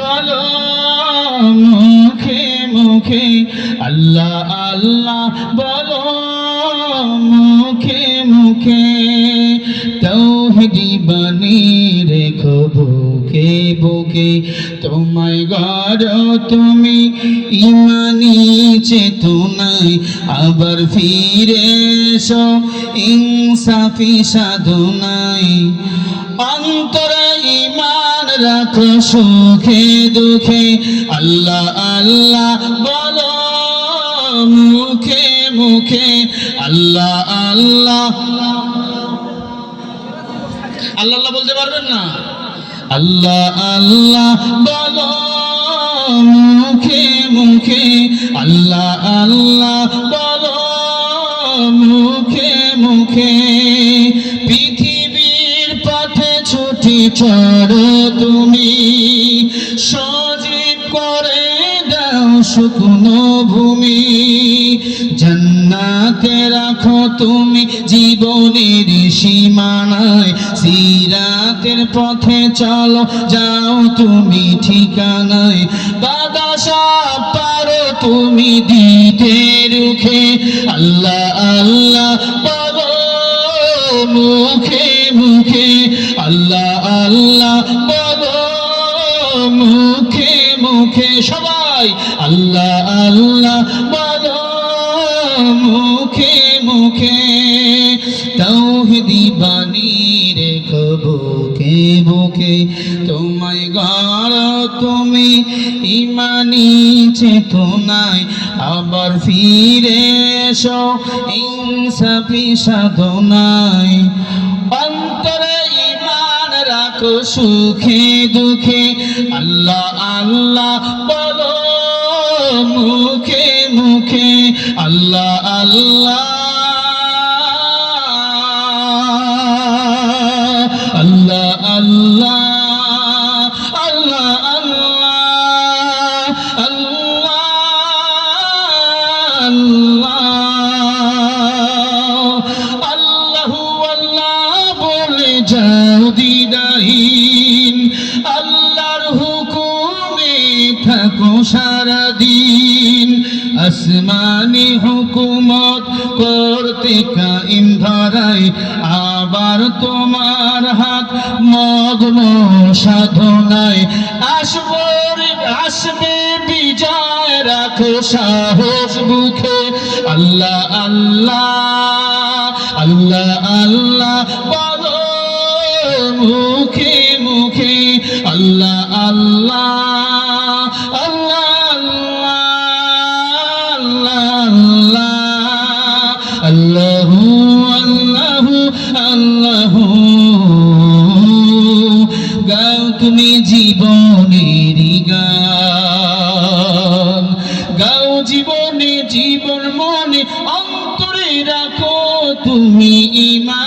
বলো মুখে মুখে, আল্লাহ আল্লাহ বলো মুখে মুখে, তৌহিদি বানি রেখো বুকে বুকে, তোমায় গড় তুমি ইমানি চেতনায় আবার ফিরে এসো, ইনসাফি সাধনায়, অন্তরে রাখো সুখে দুঃখে। আল্লাহ আল্লাহ, বলো মুখে মুখে। আল্লাহ আল্লাহ। আল্লাহ আল্লাহ বলতে পারবেন না? আল্লাহ আল্লাহ, বলো মুখে মুখে। আল্লাহ আল্লাহ ছুটি তুমি সজীব করে দাও শুকনো ভূমি। জান্নাতে রাখো তুমি জীবনের সীমানায়। সিরাতের পথে চলো, যাও তুমি ঠিকানায়। বাদাসা পারো তুমি দিতে রুখে আল্লাহ আল্লাহ বলো মুখে। মুখে, আল্লাহ আল্লাহ মুখে মুখে সবাই, আল্লাহ আল্লাহ বলো মুখে মুখে। তৌহিদি বাণী রেখো বুকে বুকে। তোমায় গড় তুমি ইমানি চেতনায় আবার ফিরে এসো, ইনসাফি সাধনায়। অন্তরে ইমান রাখো সুখে দুঃখে। আল্লাহ আল্লাহ বলো মুখে মুখে। আল্লাহ আল্লাহ সারাদিন আসমানি হুকুমত করতে কাইম ধরাই আবার তোমার হাত মগ্ন সাধনায় আসব আসবে বিজয়, রাখো সাহস বুকে। আল্লাহ আল্লাহ আল্লাহ আল্লাহ বলো জীবনের গান। গাও জীবনে জীবন মনে অন্তরে রাখো তুমি ইমান।